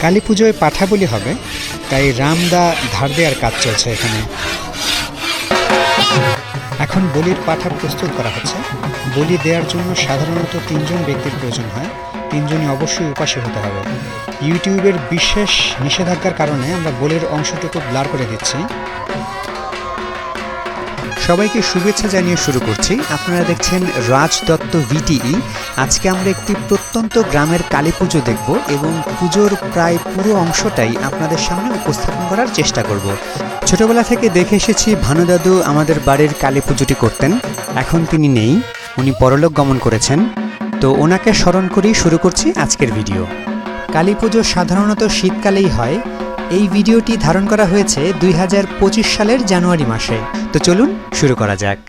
কালী পুজোয় পাঠা বলি হবে, তাই রামদা ধার দেওয়ার কাজ চলছে এখানে। এখন বলির পাঠা প্রস্তুত করা হচ্ছে। বলি দেওয়ার জন্য সাধারণত তিনজন ব্যক্তির প্রয়োজন হয়, তিনজনই অবশ্যই উপাসী হতে হবে। ইউটিউবের বিশেষ নিষেধাজ্ঞার কারণে আমরা বলির অংশটুকু ব্লার করে দিচ্ছি। সবাইকে শুভেচ্ছা জানিয়ে শুরু করছি। আপনারা দেখছেন রাজ দত্ত ভিটিই আজকে আমরা একটি প্রত্যন্ত গ্রামের কালী পুজো দেখব এবং পুজোর প্রায় পুরো অংশটাই আপনাদের সামনে উপস্থাপন করার চেষ্টা করব। ছোটবেলা থেকে দেখে এসেছি ভানু দাদু আমাদের বাড়ির কালী পুজোটি করতেন। এখন তিনি নেই, উনি পরলোক গমন করেছেন। তো ওনাকে স্মরণ করেই শুরু করছি আজকের ভিডিও। কালী পুজো সাধারণত শীতকালেই হয় এই ভিডিওটি ধারণ করা হয়েছে দুই হাজার পঁচিশ সালের জানুয়ারি মাসে। তো চলুন শুরু করা যাক।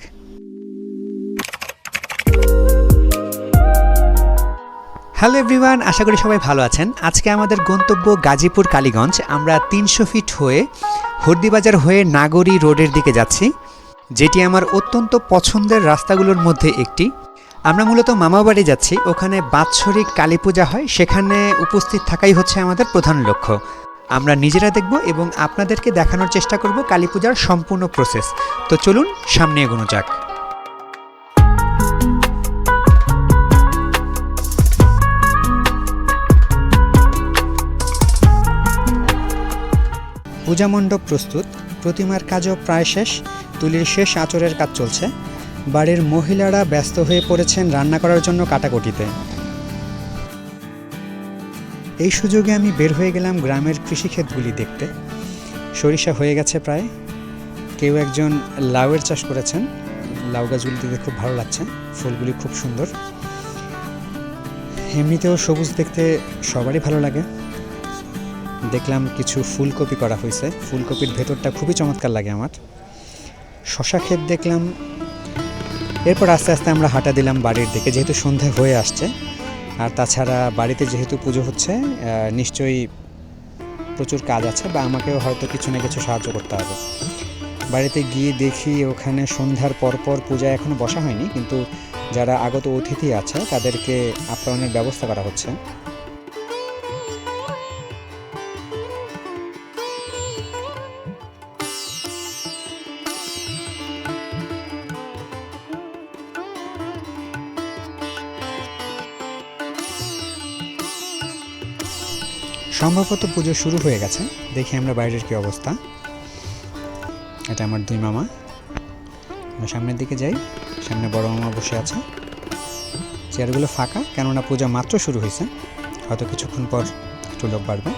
হ্যালো এভরিওয়ান, আশা করি সবাই ভালো আছেন। আজকে আমাদের গন্তব্য গাজীপুর কালীগঞ্জ। আমরা তিনশো ফিট হয়ে হর্দিবাজার হয়ে নাগরী রোডের দিকে যাচ্ছি, যেটি আমার অত্যন্ত পছন্দের রাস্তাগুলোর মধ্যে একটি। আমরা মূলত মামাবাড়ি যাচ্ছি, ওখানে বাৎসরিক কালী পূজা হয়, সেখানে উপস্থিত থাকাই হচ্ছে আমাদের প্রধান লক্ষ্য। আমরা নিজেরা দেখব এবং আপনাদেরকে দেখানোর চেষ্টা করব কালী পূজার সম্পূর্ণ প্রসেস তো চলুন, সামনে এগোনো যাক। পূজা মণ্ডপ প্রস্তুত, প্রতিমার কাজও প্রায় শেষ, তুলির শেষ আচরের কাজ চলছে। বাড়ির মহিলারা ব্যস্ত হয়ে পড়েছেন রান্না করার জন্য কাটাকুটিতে। এই সুযোগে আমি বের হয়ে গেলাম গ্রামের কৃষিক্ষেতগুলি দেখতে। সরিষা হয়ে গেছে প্রায়। কেউ একজন লাউয়ের চাষ করেছেন। লাউ গাছগুলি দেখতে খুব ভালো লাগছে। ফুলগুলি খুব সুন্দর। এমনিতেও সবুজ দেখতে সবারই ভালো লাগে। দেখলাম কিছু ফুলকপি করা হয়েছে। ফুলকপির ভেতরটা খুবই চমৎকার লাগে আমার। শশা ক্ষেত দেখলাম। এরপর আস্তে আস্তে আমরা হাঁটা দিলাম বাড়ির দিকে, যেহেতু সন্ধ্যা হয়ে আসছে। আর তাছাড়া বাড়িতে যেহেতু পুজো হচ্ছে নিশ্চয়ই প্রচুর কাজ আছে বা আমাকেও হয়তো কিছু না কিছু সাহায্য করতে হবে। বাড়িতে গিয়ে দেখি ওখানে সন্ধ্যার পরপর পূজা এখনও বসা হয়নি, কিন্তু যারা আগত অতিথি আছে তাদেরকে আপ্যায়নের ব্যবস্থা করা হচ্ছে। সম্ভবত পুজো শুরু হয়ে গেছে। দেখি আমরা বাইরের কি অবস্থা। এটা আমার দুই মামা। আমরা সামনের দিকে যাই। সামনে বড় মামা বসে আছে। চেয়ারগুলো ফাঁকা কেননা পূজা মাত্র শুরু হয়েছে। হয়তো কিছুক্ষণ পর একটু লোক বাড়বে।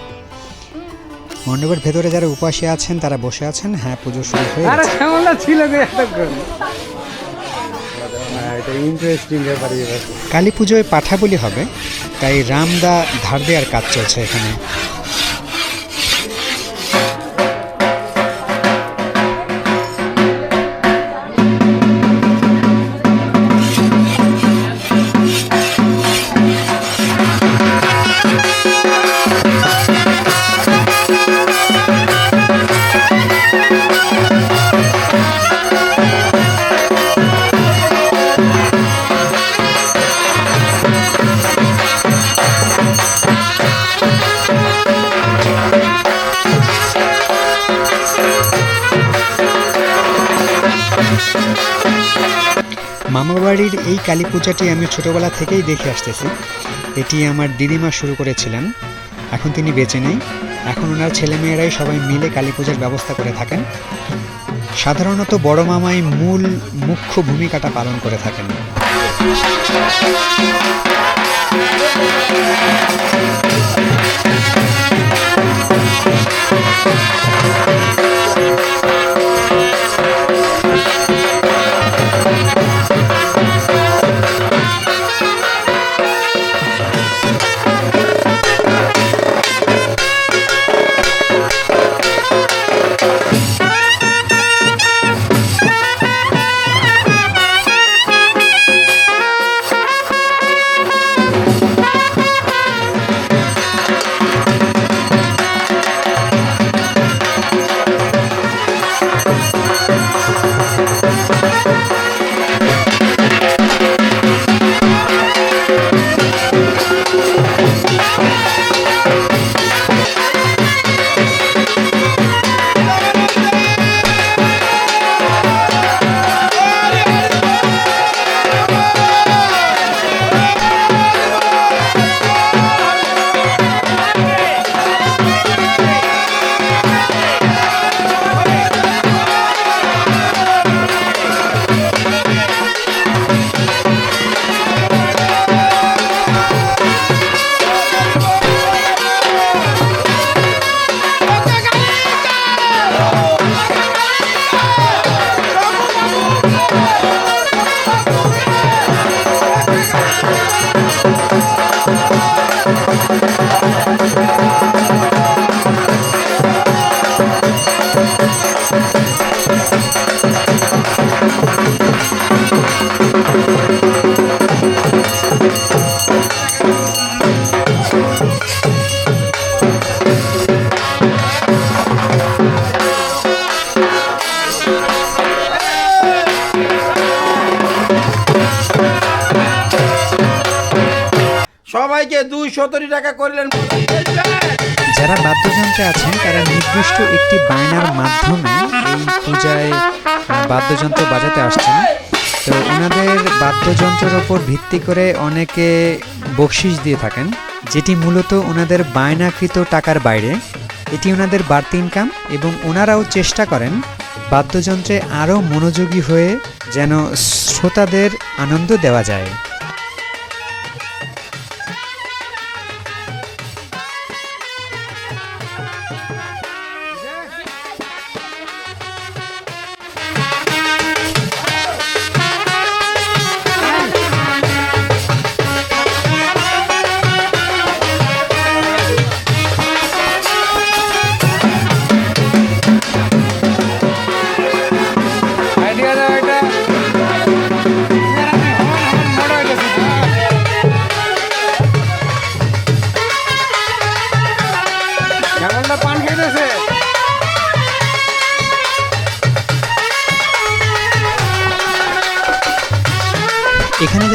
মণ্ডপের ভেতরে যারা উপাসী আছেন তারা বসে আছেন। হ্যাঁ পুজো শুরু হয়ে। কালী পুজোয় পাঠা বলি হবে তাই রামদা ধার দেওয়ার কাজ চলছে এখানে। মামাবাড়ির এই কালী পূজাটি আমি ছোটোবেলা থেকেই দেখে আসতেছি। এটি আমার দিদিমা শুরু করেছিলেন। এখন তিনি বেঁচে নেই। এখন ওনার ছেলেমেয়েরাই সবাই মিলে কালী পূজার ব্যবস্থা করে থাকেন। সাধারণত বড় মামাই মূল মুখ্য ভূমিকাটা পালন করে থাকেন। সতেরো টাকা করলেন যারা বাদ্যযন্ত্রে আছেন, তারা নির্দিষ্ট একটি বায়নার মাধ্যমে এই পূজায় বাদ্যযন্ত্র বাজাতে আসছেন। তো ওনাদের বাদ্যযন্ত্রের ওপর ভিত্তি করে অনেকে বকশিস দিয়ে থাকেন, যেটি মূলত ওনাদের বায়নাকৃত টাকার বাইরে। এটি ওনাদের বাড়তি ইনকাম এবং ওনারাও চেষ্টা করেন বাদ্যযন্ত্রে আরও মনোযোগী হয়ে যেন শ্রোতাদের আনন্দ দেওয়া যায়।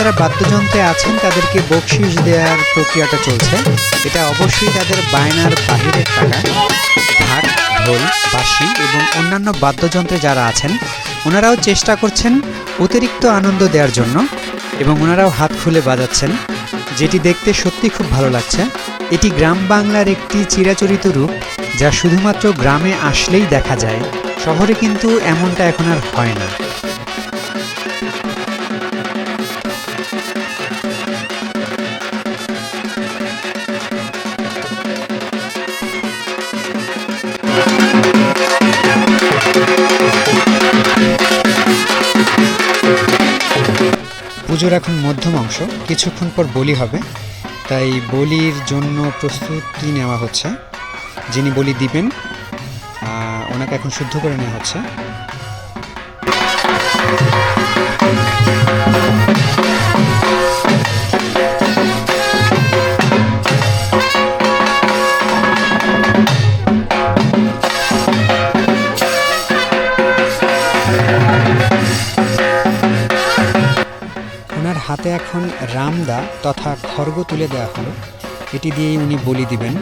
যারা বাদ্যযন্ত্রে আছেন, তাদেরকে বকশিস দেওয়ার প্রক্রিয়াটা চলছে। এটা অবশ্যই তাদের বায়নার বাহিরের টাকা। ঢাক ঢোল, বাঁশি এবং অন্যান্য বাদ্যযন্ত্রে যারা আছেন, ওনারাও চেষ্টা করছেন অতিরিক্ত আনন্দ দেওয়ার জন্য এবং ওনারাও হাত খুলে বাজাচ্ছেন, যেটি দেখতে সত্যি খুব ভালো লাগছে। এটি গ্রাম বাংলার একটি চিরাচরিত রূপ, যা শুধুমাত্র গ্রামে আসলেই দেখা যায়। শহরে কিন্তু এমনটা এখন আর হয় না। পুজোর এখন মধ্যম অংশ। কিছুক্ষণ পর বলি হবে। তাই বলির জন্য প্রস্তুতি নেওয়া হচ্ছে। যিনি বলি দিবেন ওনাকে এখন শুদ্ধ করে নেওয়া হচ্ছে। ওনার হাতে এখন রামদা তথা খড়গ তুলে দেওয়া হলো। এটি দিয়েই উনি বলি দিবেন।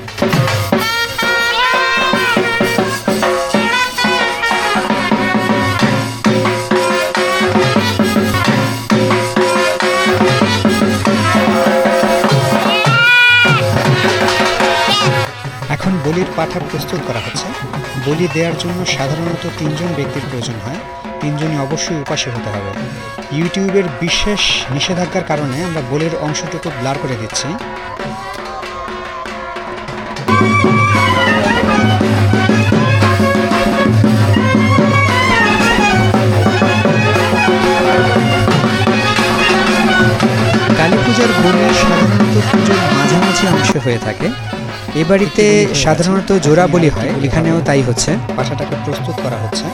এখন বলির পাঠা প্রস্তুত করা হচ্ছে। বলি দেওয়ার জন্য সাধারণত তিনজন ব্যক্তির প্রয়োজন হয়। তিনজনই অবশ্যই উপাসী হতে হবে। ইউটিউবের বিশেষ নিষেধাজ্ঞার কারণে আমরা বলির অংশটুকু ব্লার করে দিচ্ছি। কালী পূজার সাধারণত পুজোর মাঝামাঝি অংশে হয়ে থাকে। এ বাড়িতে সাধারণত জোড়া বলি হয় এখানেও তাই হচ্ছে। পাশাটাকে প্রস্তুত করা হচ্ছে।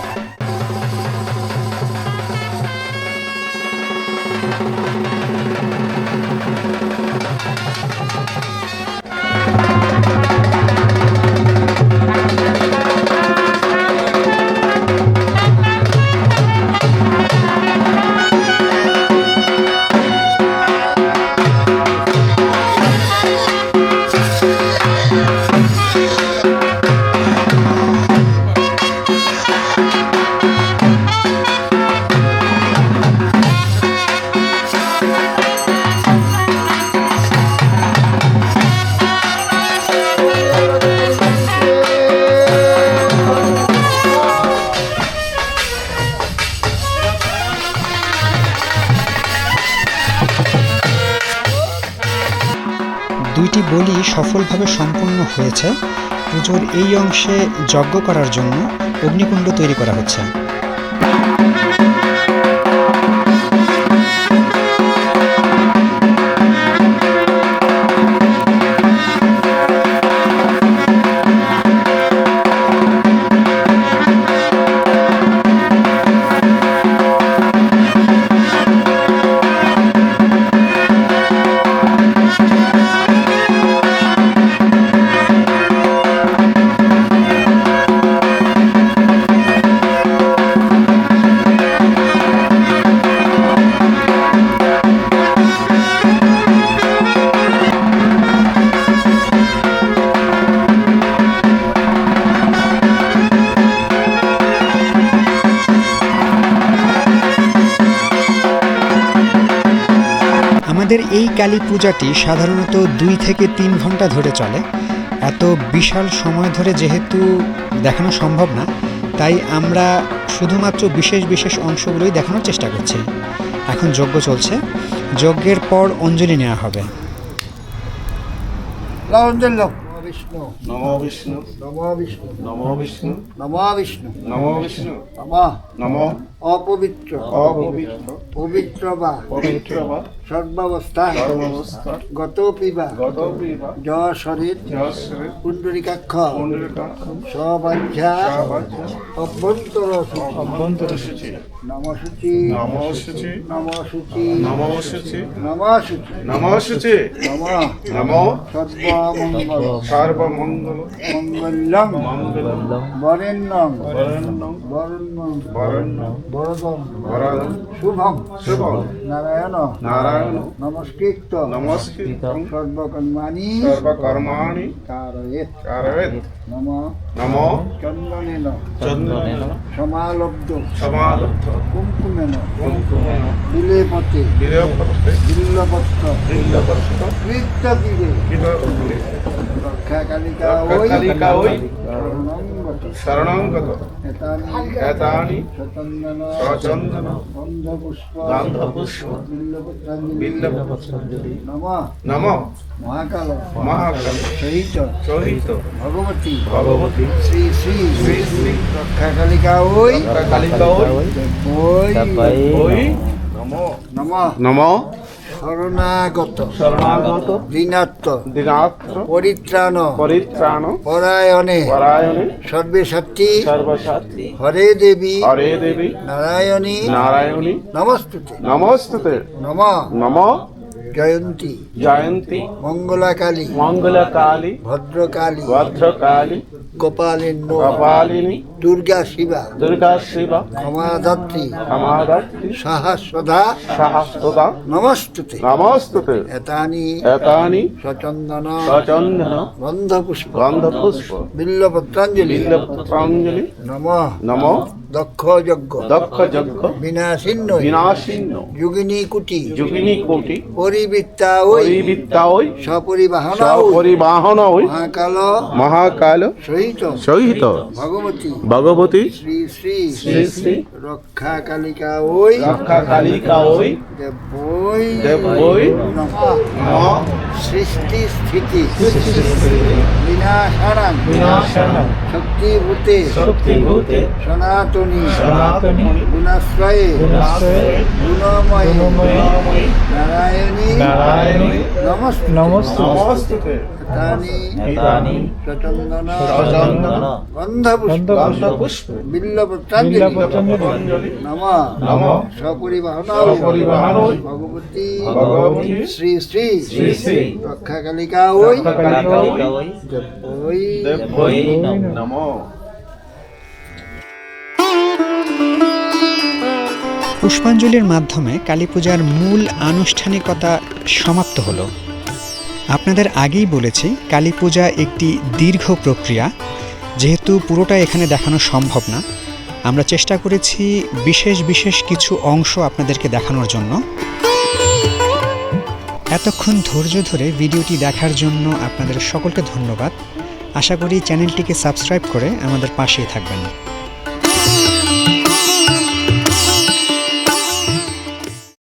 সফলভাবে সম্পন্ন হয়েছে। পুজোর এই অংশে যজ্ঞ করার জন্য অগ্নিকুণ্ড তৈরি করা হচ্ছে। কালী পূজাটি সাধারণত দুই থেকে তিন ঘণ্টা ধরে চলে। এত বিশাল সময় ধরে যেহেতু দেখানো সম্ভব না তাই আমরা শুধুমাত্র বিশেষ বিশেষ অংশগুলোই দেখানোর চেষ্টা করছি। এখন যজ্ঞ চলছে। যজ্ঞের পর অঞ্জলি নেওয়া হবে। বিষ্ণু নমো বিষ্ণু। নমো বিষ্ণু। নমো বিষ্ণু। নমো বিষ্ণু। নমো বিষ্ণু। নমো। নমো। অপবিত্র। অপবিত্র। পবিত্র বা পবিত্র বা সর্বাবস্থা। সর্বাবস্থা। গত পিবা গত বিবা য শরীর জশ্রী পুণ্ডরিকাক্ষ। পুণ্ডরিকাক্ষ। সবাধ্যা অভ্যন্তর অভ্যন্তর সূচি নমসূচি। নমো সূচি নমসূচি। নমো সূচি নমসূচি। নমো। নম। সর্বমঙ্গল। সর্বমঙ্গল। মঙ্গলম মঙ্গলম বরেণ্যম। বরণ্যম। বরণ্যম। বরণ্যম। বরদম বরদম শুভম। শুভম। নারায়ণ। নারায়ণ। নমস্কৃত। নমস্কৃতম সর্বকর্মাণি। সর্বকর্মাণি। কারয়েত কারয়েত নম। নমো। চন্দনেন। চন্দনেন। সমালব্ধ। সমালব্ধ। কুঙ্কুমেন কুঙ্কুমেন বিলেপতে বিলেপত্রে বিল্লপত্র বিল্লপত্র কৃত্যপিবে কীটপত্রে রক্ষা কালিকা ওই। রক্ষাকালিকা ওই শরণাঙ্গত এতানি সচন্দন গন্ধপুষ্প বিল্লপত্রাঞ্জলি নম মহাকাল মহাকাল সহিত সহিত ভগবতী ভগবতী শ্রী শ্রী শ্রী শ্রী কালিকা ওই ওই ওই নম নম শরণাগত। শরণাগত। দীনাত্ম দিনাত্র পরিত্রাণ। পরিত্রাণ। পরায়ণে। পরায়ণে। সর্বে সাত্রী সর্বসাত্রী হরে দেবী। হরে দেবী। নারায়ণী। নারায়ণী। নমস্তুতে। নমস্তুতে। নম। নম। জয়ন্তী। জয়ন্তী। মঙ্গলাকালী। মঙ্গলকালী। ভদ্রকালী। ভদ্রকালী। গোপালিন্য কপালিনী দুর্গা শিবা। দুর্গা শিবা। ক্ষমাধাত্রী ক্ষমাদাত্রী। সাহস্রধা সহস্রদা। নমস্তুতে। নমস্তুতে। এতানি। এতানি। সচন্দন সচন্দন গন্ধপুষ্প। গন্ধপুষ্প। বিল্লপত্রাঞ্জলি। বিল্লপত্রাঞ্জলি। নম। নম। দক্ষ যজ্ঞ দক্ষ যজ্ঞ বিনাশিন্ন। বিনাশিন্য যুগিনী কুটি যুগিনী কোটি পরিবৃত্তা ওই পরিবৃত্তা ওই সপরিবাহন সপরিবাহন ওই মহাকাল মহাকাল সহিত। সহিত। ভগবতী। ভগবতী। শ্রী শ্রী। শ্রী শ্রী। রক্ষা কালিকা ওই রক্ষা কালিকা ওই দেবই দেবই সৃষ্টি স্থিতি। বিনাশানাং বিনাশানাং শক্তিভূতে। শক্তিভূতে। সনাতনী সনাতনী। গুণাশ্রয়ে। গুণময়ী। নারায়ণী। নমস্তে তানি সচন্দন গন্ধপুষ্প। বিল্লপত্রাঞ্জলি। বিল্লপত্রাঞ্জলি। নম। সপরিবাহন। ভগবতী। শ্রী শ্রী। শ্রী শ্রী। রক্ষা কালিকা ওই রক্ষাকালিকা ওই ওই নমো। পুষ্পাঞ্জলির মাধ্যমে কালী পূজার মূল আনুষ্ঠানিকতা সমাপ্ত হলো। আপনাদের আগেই বলেছি কালী পূজা একটি দীর্ঘ প্রক্রিয়া। যেহেতু পুরোটা এখানে দেখানো সম্ভব না, আমরা চেষ্টা করেছি বিশেষ বিশেষ কিছু অংশ আপনাদেরকে দেখানোর জন্য। এতক্ষণ ধৈর্য ধরে ভিডিওটি দেখার জন্য আপনাদের সকলকে ধন্যবাদ। আশা করি চ্যানেলটিকে সাবস্ক্রাইব করে আমাদের পাশেই থাকবেন।